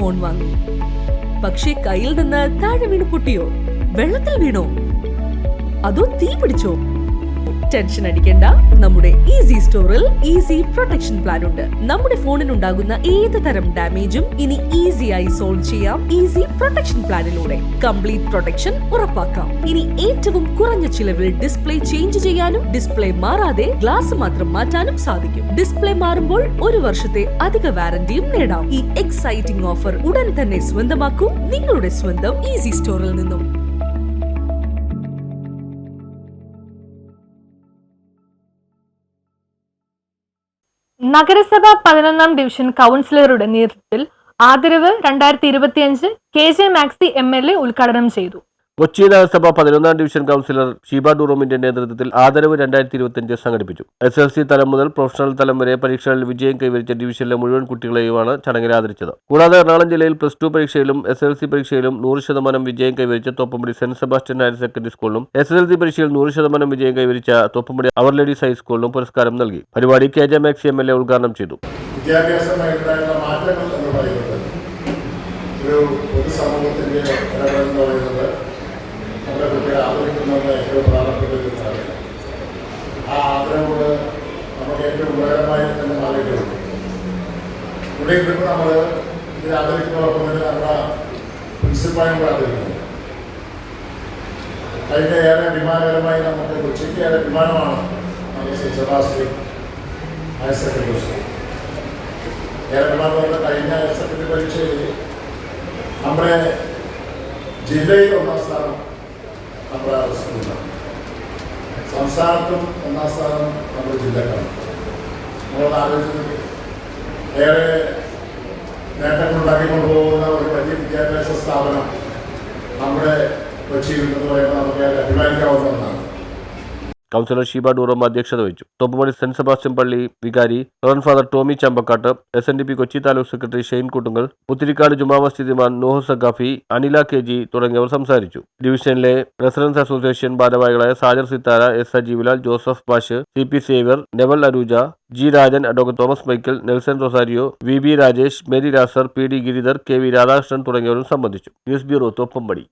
Phone വാങ്ങി. പക്ഷേ കയ്യിൽ നിന്ന് താഴെ വീണ് പൊട്ടിയോ? വെള്ളത്തിൽ വീണോ? അതോ തീ പിടിച്ചോ? ടെൻഷൻ അടിക്കേണ്ട. നമ്മുടെ ഈസി സ്റ്റോറിൽ ഈസി പ്രൊട്ടക്ഷൻ പ്ലാൻ ഉണ്ട്. നമ്മുടെ ഫോണിനുണ്ടാകുന്ന ഏത് തരം ഡാമേജും ഇനി ഈസിയായി സോൾവ് ചെയ്യാം. ഈസി പ്രൊട്ടക്ഷൻ പ്ലാനിലൂടെ കംപ്ലീറ്റ് പ്രൊട്ടക്ഷൻ ഉറപ്പാക്കാം. ഇനി ഏറ്റവും കുറഞ്ഞ ചിലവിൽ ഡിസ്പ്ലേ ചേഞ്ച് ചെയ്യാനും ഡിസ്പ്ലേ മാറാതെ ഗ്ലാസ് മാത്രം മാറ്റാനും സാധിക്കും. ഡിസ്പ്ലേ മാറുമ്പോൾ ഒരു വർഷത്തെ അധിക വാറന്റിയും നേടാം. ഈ എക്സൈറ്റിംഗ് ഓഫർ ഉടൻ തന്നെ സ്വന്തമാക്കൂ നിങ്ങളുടെ സ്വന്തം ഈസി സ്റ്റോറിൽ നിന്നും. നഗരസഭ പതിനൊന്നാം ഡിവിഷൻ കൗൺസിലറുടെ നേതൃത്വത്തിൽ ആദരവ് രണ്ടായിരത്തി ഇരുപത്തിയഞ്ച് K J Maxi M L A ഉദ്ഘാടനം ചെയ്തു. കൊച്ചി നഗരസഭ പതിനൊന്നാം ഡിവിഷൻ കൗൺസിലർ ഷീബ ഡൂറോമിന്റെ നേതൃത്വത്തിൽ ആദരവ് രണ്ടായിരത്തി ഇരുപത്തിയഞ്ച് സംഘടിപ്പിച്ചു. എസ് എൽ സി തലം മുതൽ പ്രൊഫഷണൽ തലം വരെ പരീക്ഷകളിൽ വിജയം കൈവരിച്ച ഡിവിഷനിലെ മുഴുവൻ കുട്ടികളെയുമാണ് ചടങ്ങിൽ ആദരിച്ചത്. കൂടാതെ എറണാകുളം ജില്ലയിൽ പ്ലസ് ടു പരീക്ഷയിലും എസ് എൽ സി പരീക്ഷയിലും നൂറ് ശതമാനം വിജയം കൈവരിച്ച Thoppumpady saint Sebastian higher secondary സ്കൂളിലും എസ് എൽ സി പരീക്ഷയിൽ നൂറ് ശതമാനം വിജയം കൈവരിച്ച തോപ്പമ്പടി അവർ ലേഡീസ് ഹൈസ്കൂളിലും പുരസ്കാരം നൽകി. പരിപാടി K J Maxi M L A ഉദ്ഘാടനം ചെയ്തു. വിദ്യാഭ്യാസമായിട്ടുണ്ടായിരുന്ന മാറ്റങ്ങൾ എന്ന് പറയുന്നത് ഒരു പൊതുസമൂഹത്തിന്റെ ഇടപെടൽ എന്ന് പറയുന്നത് നമ്മുടെ കുട്ടികൾ ആദരിക്കുന്നതിന് ഏറ്റവും പ്രധാനപ്പെട്ട ഒരു കാര്യമാണ് ആ ആദരവോട് നമുക്ക് ഏറ്റവും ഉപകാരമായി തന്നെ മാറിയിട്ടുണ്ട് ഇവിടെ ഇരുന്നിട്ട് നമ്മൾ ഇത് ആദരിക്കുന്നതോടൊപ്പം തന്നെ നമ്മുടെ പ്രിൻസിപ്പാളും കൂടെ ആഗ്രഹിക്കുന്നു കഴിഞ്ഞ ഏറെ അഭിമാനകരമായി നമുക്ക് കൊച്ചിക്ക് ഏറെ അഭിമാനമാണ് നമ്മുടെ Shri Sebastian higher secondary school. കേരളത്തിൽ കഴിഞ്ഞ സെക്കൻഡറി പരീക്ഷയിൽ നമ്മുടെ ജില്ലയിൽ ഒന്നാം സ്ഥാനം നമ്മുടെ സ്കൂളിലാണ് സംസ്ഥാനത്തും ഒന്നാം സ്ഥാനം നമ്മുടെ ജില്ലക്കാണ്. നമ്മളത് ആലോചിച്ചത് ഏറെ നേട്ടങ്ങളുണ്ടാക്കിക്കൊണ്ട് പോകുന്ന ഒരു വലിയ വിദ്യാഭ്യാസ സ്ഥാപനം നമ്മുടെ കൊച്ചിയിൽ എന്ന് പറയുമ്പോൾ നമുക്ക് അഭിമാനിക്കാവുന്ന ഒന്നാണ്. കൗൺസിലർ ഷീബ ഡൂറോമ അധ്യക്ഷത വഹിച്ചു. തോപ്പുമണി സെന്റ് സെബാസ്റ്റ്യൻ പള്ളി വികാരി reverend father Tommy Chambakkattu S N D P Kochi taluk secretary Shane Kuttungal Puthirikkad Juma Masjid Iman Noah Saqafi Anila K G തുടങ്ങിയവർ സംസാരിച്ചു. ഡിവിഷനിലെ റെസിഡൻസ് അസോസിയേഷൻ ഭാരവാഹികളായ Sajar Sithara S Sajeevalal Joseph Bash C P Xavier Neville Arooja G Rajan advocate Thomas Michael Nelson Rosario V B Rajesh Mary Rasar P D Giridhar K V Radhakrishnan തുടങ്ങിയവരും സംബന്ധിച്ചു. News bureau Thoppumpady